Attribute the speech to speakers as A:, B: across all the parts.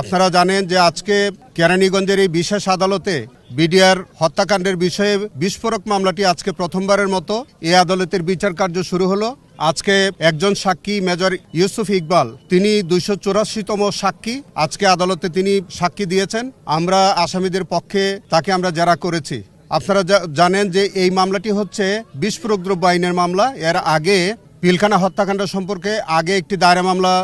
A: আপনারা জানেন যে আজকে কেরানীগঞ্জের এই বিশেষ আদালতে বিডিআর হত্যাকাণ্ডের বিষয়ে বিস্ফোরক মামলাটি আজকে প্রথমবারের মতো এই আদালতের বিচার কার্য শুরু হলো। আজকে একজন সাক্ষী মেজর ইউসুফ ইকবাল, তিনি দুইশো চৌরাশিতম সাক্ষী আজকে আদালতে তিনি সাক্ষী দিয়েছেন। আমরা আসামিদের পক্ষে তাকে আমরা জেরা করেছি। আপনারা জানেন যে এই মামলাটি হচ্ছে বিস্ফোরক দ্রব্য আইনের মামলা। এর আগে পিলখানা হত্যাকাণ্ড সম্পর্কে আগে একটি দায়রা মামলা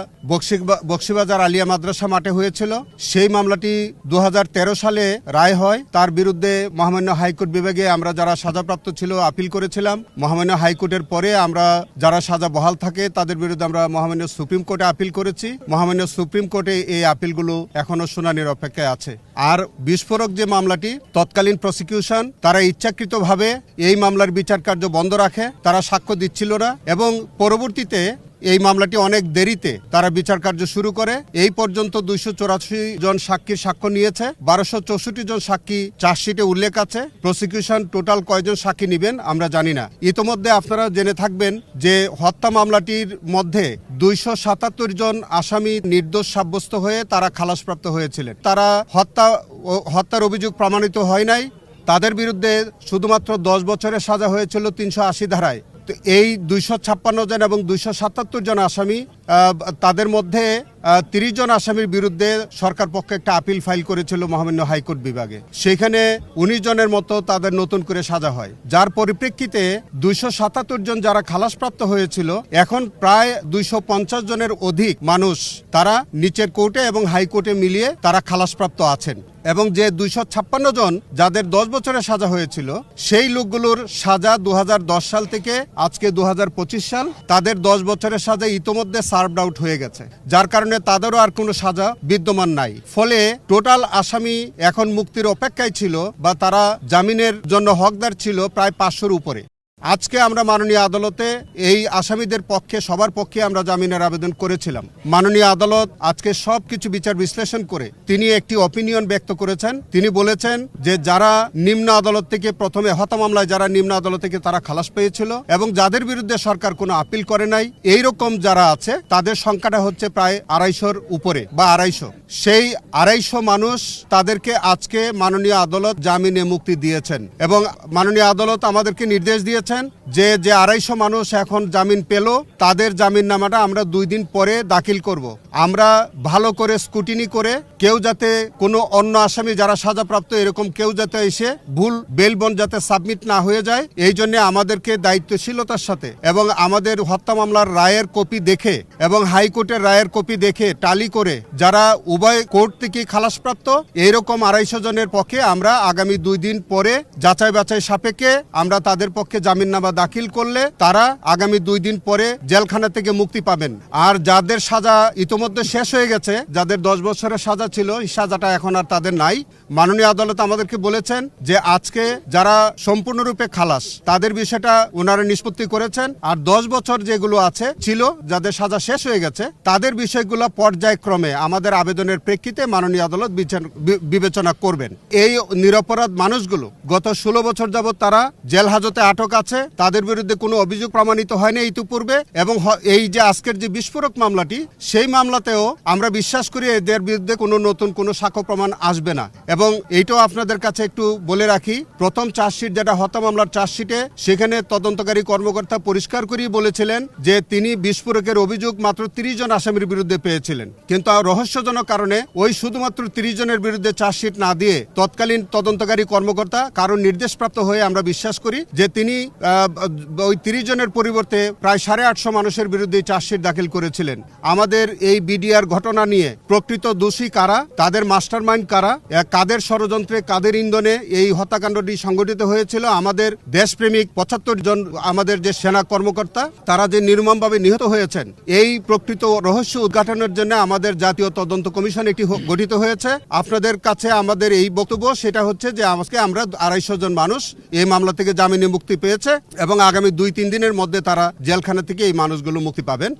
A: বক্সিবাজার আলিয়া মাদ্রাসা মাঠে হয়েছিল। সেই মামলাটি দু হাজার তেরো সালে রায় হয়। তার বিরুদ্ধে মহামান্য হাইকোর্ট বিভাগে আমরা যারা সাজাপ্রাপ্ত ছিল, আপিল করেছিলাম। মহামান্য হাইকোর্টের পরে আমরা যারা সাজা বহাল থাকে, তাদের বিরুদ্ধে আমরা মহামান্য সুপ্রিম কোর্টে আপিল করেছি। মহামান্য সুপ্রিম কোর্টে এই আপিলগুলো এখনও শুনানির অপেক্ষায় আছে। আর বিস্ফোরক যে মামলাটি, তৎকালীন প্রসিকিউশন, তারা ইচ্ছাকৃতভাবে এই মামলার বিচার কার্য বন্ধ রাখে। তারা সাক্ষ্য দিচ্ছিল না এবং পরবর্তীতে এই মামলাটি অনেক দেরিতে তারা বিচার কার্য শুরু করে। এই পর্যন্ত দুইশো জন সাক্ষীর সাক্ষ্য নিয়েছে। বারোশো চৌষট্টি জন সাক্ষী চার্জশিটে উল্লেখ আছে। প্রসিকিউশন টোটাল কয়জন সাক্ষী নেবেন আমরা জানি না। ইতোমধ্যে আপনারা জেনে থাকবেন যে হত্যা মামলাটির মধ্যে দুইশো সাতাত্তর জন আসামি নির্দোষ সাব্যস্ত হয়ে তারা খালাসপ্রাপ্ত হয়েছিলেন। তারা হত্যা হত্যার অভিযোগ প্রমাণিত হয় নাই। তাদের বিরুদ্ধে শুধুমাত্র দশ বছরের সাজা হয়েছিল তিনশো আশি ধারায়। এই দুইশো ছাপ্পান্ন জন এবং দুইশো সাতাত্তর জন আসামি তাদের মধ্যে তিরিশ জন আসামির বিরুদ্ধে সরকার পক্ষে একটা আপিল ফাইল করেছিল মহামান্য হাইকোর্ট বিভাগে। সেখানে উনিশ জনের মতো তাদের নতুন করে সাজা হয়। যার পরিপ্রেক্ষিতে দুইশো সাতাত্তর জন যারা খালাসপ্রাপ্ত হয়েছিল, এখন প্রায় দুইশো পঞ্চাশ জনের অধিক মানুষ তারা নিচের কোর্টে এবং হাইকোর্টে মিলিয়ে তারা খালাসপ্রাপ্ত আছেন। এবং যে দুইশো ছাপ্পান্ন জন যাদের দশ বছরের সাজা হয়েছিল, সেই লোকগুলোর সাজা দু হাজার দশ সাল থেকে আজকে দু হাজার পঁচিশ সাল, তাদের দশ বছরের সাজা ইতোমধ্যে সার্ভড আউট হয়ে গেছে। যার কারণে তাদেরও আর কোনো সাজা বিদ্যমান নাই। ফলে টোটাল আসামি এখন মুক্তির অপেক্ষায় ছিল বা তারা জামিনের জন্য হকদার ছিল প্রায় পাঁচশোর উপরে। আজকে আমরা মাননীয় আদালতে এই আসামিদের পক্ষে, সবার পক্ষে আমরা জামিনের আবেদন করেছিলাম। মাননীয় আদালত আজকে সব কিছু বিচার বিশ্লেষণ করে তিনি একটি অপিনিয়ন ব্যক্ত করেছেন। তিনি বলেছেন যে যারা নিম্ন আদালত থেকে প্রথমে হত্যা মামলায় যারা নিম্ন আদালত থেকে তারা খালাস পেয়েছিল এবং যাদের বিরুদ্ধে সরকার কোনো আপিল করে নাই এই রকম যারা আছে, তাদের সংখ্যাটা হচ্ছে প্রায় আড়াইশোর উপরে বা আড়াইশো। সেই আড়াইশো মানুষ তাদেরকে আজকে মাননীয় আদালত জামিনে মুক্তি দিয়েছেন এবং মাননীয় আদালত আমাদেরকে নির্দেশ দিয়েছেন যে যে আড়াইশো মানুষ এখন জামিন পেল, তাদের জামিন নামাটা আমরা দুই দিন পরে দাখিল করব। আমরা ভালো করে স্কুটিনি করে কেউ যাতে কোনো অন্য আসামি যারা সাজাপ্রাপ্ত এরকম কেউ যাতে এসে ভুল বেলবন যাতে সাবমিট না হয়ে যায়, এই জন্য আমাদেরকে দায়িত্বশীলতার সাথে এবং আমাদের হত্যা মামলার রায়ের কপি দেখে এবং হাইকোর্টের রায়ের কপি দেখে টালি করে যারা উভয় কোর্ট থেকে খালাসপ্রাপ্ত এইরকম আড়াইশো জনের পক্ষে আমরা আগামী দুই দিন পরে যাচাই বাছাই সাপেক্ষে আমরা তাদের পক্ষে জামিননামা দাখিল করলে তারা আগামী দুই দিন পরে জেলখানা থেকে মুক্তি পাবেন। আর যাদের সাজা ইতোমধ্যে শেষ হয়ে গেছে, যাদের দশ বছরের সাজা ছিল, এই সাজাটা এখন আর তাদের নাই। মাননীয় আদালত আমাদেরকে বলেছেন যে আজকে যারা সম্পূর্ণরূপে খালাস, তাদের বিষয়টা ওনারা নিষ্পত্তি করেছেন। আর দশ বছর যেগুলো আছে ছিল, যাদের সাজা শেষ হয়ে গেছে, তাদের বিষয়গুলো পর্যায়ক্রমে আমাদের আবেদনের প্রেক্ষিতে মাননীয় আদালত বিবেচনা করবেন। এই নিরপরাধ মানুষগুলো গত ষোলো বছর যাবৎ তারা জেল হাজতে আটক আছে। তাদের বিরুদ্ধে কোনো অভিযোগ প্রমাণিত হয়নি ইতিপূর্বে, এবং এই যে আজকের যে বিস্ফোরক মামলাটি, সেই মামলাতেও আমরা বিশ্বাস করি এদের বিরুদ্ধে কোনো নতুন কোনো সাক্ষ্য প্রমাণ আসবে না। এবং এইটাও আপনাদের কাছে একটু বলে রাখি, প্রথম চার্জশিট যেটা হত্যা মামলার চার্জশিটে, সেখানে তদন্তকারী কর্মকর্তা পরিষ্কার করেই বলেছিলেন যে তিনি বিস্ফোরকের অভিযোগ মাত্র তিরিশ জন আসামির বিরুদ্ধে পেয়েছিলেন। কিন্তু রহস্যজনক কারণে ওই শুধুমাত্র তিরিশ জনের বিরুদ্ধে চার্জশিট না দিয়ে তৎকালীন তদন্তকারী কর্মকর্তা কারণ নির্দেশপ্রাপ্ত হয়ে আমরা বিশ্বাস করি যে তিনি ওই তিরিশ জনের পরিবর্তে প্রায় সাড়ে আটশো মানুষের বিরুদ্ধে চার্জশিট দাখিল করেছিলেন। আমাদের এই বিডিআর ঘটনা নিয়ে প্রকৃত দোষী কারা? তাদের মাস্টার মাইন্ড কারা কাদের ষড়যন্ত্রে, কাদের ইন্ধনে এই হত্যাকাণ্ডটি সংঘটিত হয়েছিল? আমাদের দেশপ্রেমিক পঁচাত্তর জন আমাদের যে সেনা কর্মকর্তা, তারা যে নির্মমভাবে নিহত হয়েছেন, এই প্রকৃত রহস্য উদ্ঘাটনের জন্য আমাদের জাতীয় তদন্ত কমিশন একটি গঠিত হয়েছে। আপনাদের কাছে আমাদের এই বক্তব্য, সেটা হচ্ছে যে আজকে আমরা আড়াইশো জন মানুষ এই মামলা থেকে জামিনে মুক্তি পেয়েছে। এবং আগামী দুই তিন দিনের মধ্যে তারা জেলখানা থেকে এই মানুষগুলো মুক্তি পাবেন।